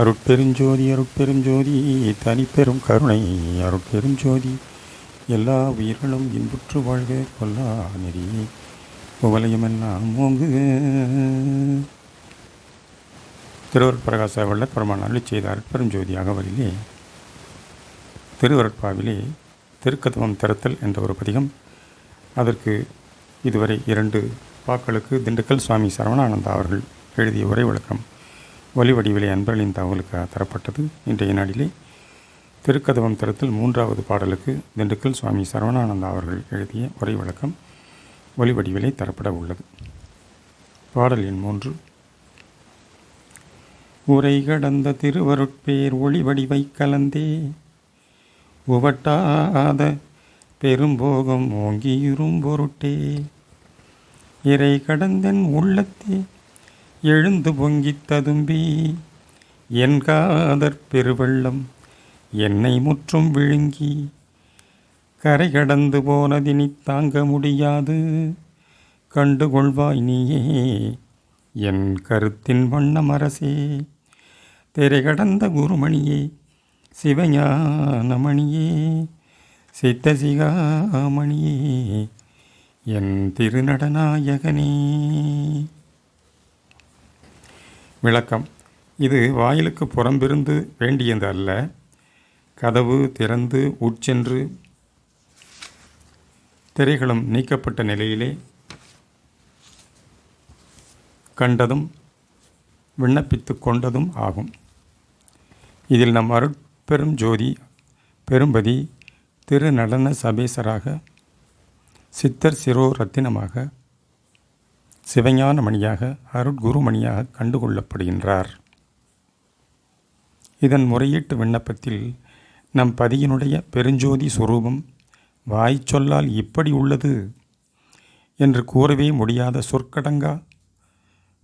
அருட்பெருஞ்சோதி அருட்பெருஞ்சோதி தனிப்பெரும் கருணை. அருட்பெருஞ்சோதி எல்லா உயிர்களும் இன்புற்று வாழ்க கொல்லா நெறி. உவலையுமெல்லாம் ஓங்கு திருவர் பிரகாச வள்ளற் பெருமான் அருளி செய்த அருட்பெருஞ்சோதி அகவலிலே திருவருட்பாவிலே திருக்கத்துவம் திறத்தல் என்ற ஒரு பதிகம். அதற்கு இதுவரை இரண்டு பாக்களுக்கு திண்டுக்கல் சுவாமி சரவணானந்தா அவர்கள் எழுதிய உரை விளக்கம். வழி வடிவிலே அன்பர்களின் தகவலுக்கு தரப்பட்டது. இன்றைய நாளிலே திருக்கதவம் தரத்தில் மூன்றாவது பாடலுக்கு திண்டுக்கல் சுவாமி சரவணானந்தா அவர்கள் எழுதிய உரை விளக்கம் ஒலி வடிவிலே தரப்பட உள்ளது. பாடல் எண் மூன்று. உரை கடந்த திருவருட்பேர் ஒளி வடிவை கலந்தே உவட்டாத பெரும்போகம் ஓங்கியுறும் பொருட்டே இறை கடந்தன் உள்ளத்தே எழுந்து பொங்கித் ததும்பி என் காதற் பெருவெள்ளம் என்னை முற்றும் விழுங்கி கரை கடந்து போனதினி தாங்க முடியாது கண்டுகொள்வாய் நீயே என் கருத்தின் வண்ணம் அரசே திரை கடந்த குருமணியே சிவஞானமணியே சித்தசிகாமணியே என் திருநடநாயகனே. விளக்கம். இது வாயிலுக்கு புறம்பிருந்து வேண்டியது அல்ல. கதவு திறந்து உட்சென்று திரைகளும் நீக்கப்பட்ட நிலையிலே கண்டதும் விண்ணப்பித்து கொண்டதும் ஆகும். இதில் நம் அருட்பெரும் ஜோதி பெரும்பதி திரு நடன சபேசராக சித்தர் சிரோ ரத்தினமாக சிவஞான மணியாக அருட்குருமணியாக கண்டுகொள்ளப்படுகின்றார். இதன் முறையீட்டு விண்ணப்பத்தில் நம் பதியினுடைய பெருஞ்சோதி சுரூபம் வாய் சொல்லால் இப்படி உள்ளது என்று கூறவே முடியாத சொற்கடங்கா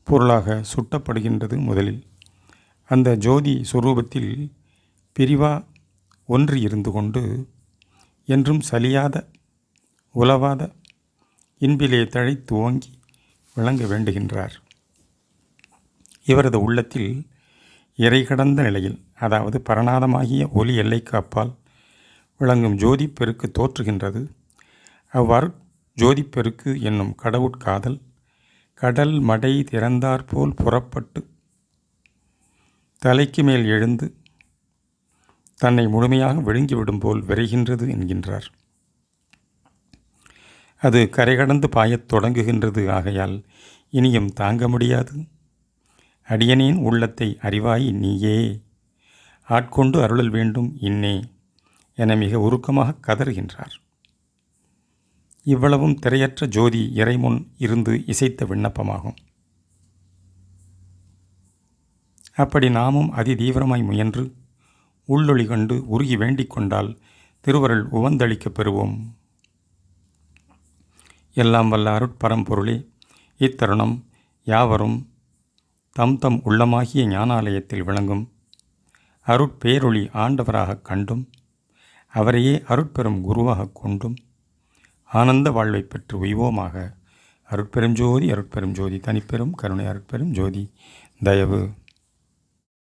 பொருளாக சுட்டப்படுகின்றது முதலில். அந்த ஜோதி சுரூபத்தில் பிரிவா ஒன்று இருந்து கொண்டு என்றும் சலியாத உலவாத இன்பிலே தழைத்து துவங்கி விளங்க வேண்டுகின்றார். இவரது உள்ளத்தில் இறை கடந்த நிலையில் அதாவது பரணாதமாகிய ஒலி எல்லைக்கு அப்பால் விளங்கும் ஜோதி பெருக்கு தோற்றுகின்றது. அவ்வாறு ஜோதி பெருக்கு என்னும் கடவுட்காதல் கடல் மடை திறந்தாற்போல் புறப்பட்டு தலைக்கு மேல் எழுந்து தன்னை முழுமையாக விழுங்கிவிடும் போல் விரைகின்றது என்கின்றார். அது கரை கடந்து பாயத் தொடங்குகின்றது ஆகையால் இனியும் தாங்க முடியாது. அடியனின் உள்ளத்தை அறிவாய் நீயே. ஆட்கொண்டு அருளல் வேண்டும் இன்னே என மிக உருக்கமாக கதறுகின்றார். இவ்வளவும் திரையற்ற ஜோதி இறைமுன் இருந்து இசைத்த விண்ணப்பமாகும். அப்படி நாமும் அதி தீவிரமாய் முயன்று உள்ளொளி கண்டு உருகி வேண்டிக் கொண்டால் திருவருள் உவந்தளிக்கப் பெறுவோம். எல்லாம் வல்ல அருட்பரம்பொருளே இத்தருணம் யாவரும் தம் தம் உள்ளமாகிய ஞானாலயத்தில் விளங்கும். அருட்பேரொளி ஆண்டவராகக் கண்டும் அவரையே அருட்பெரும் குருவாகக் கொண்டும். ஆனந்த வாழ்வை பெற்று உய்வோமாக அருட்பெரும் ஜோதி அருட்பெரும் ஜோதி தனிப்பெரும் கருணை அருட்பெரும் ஜோதி தயவு.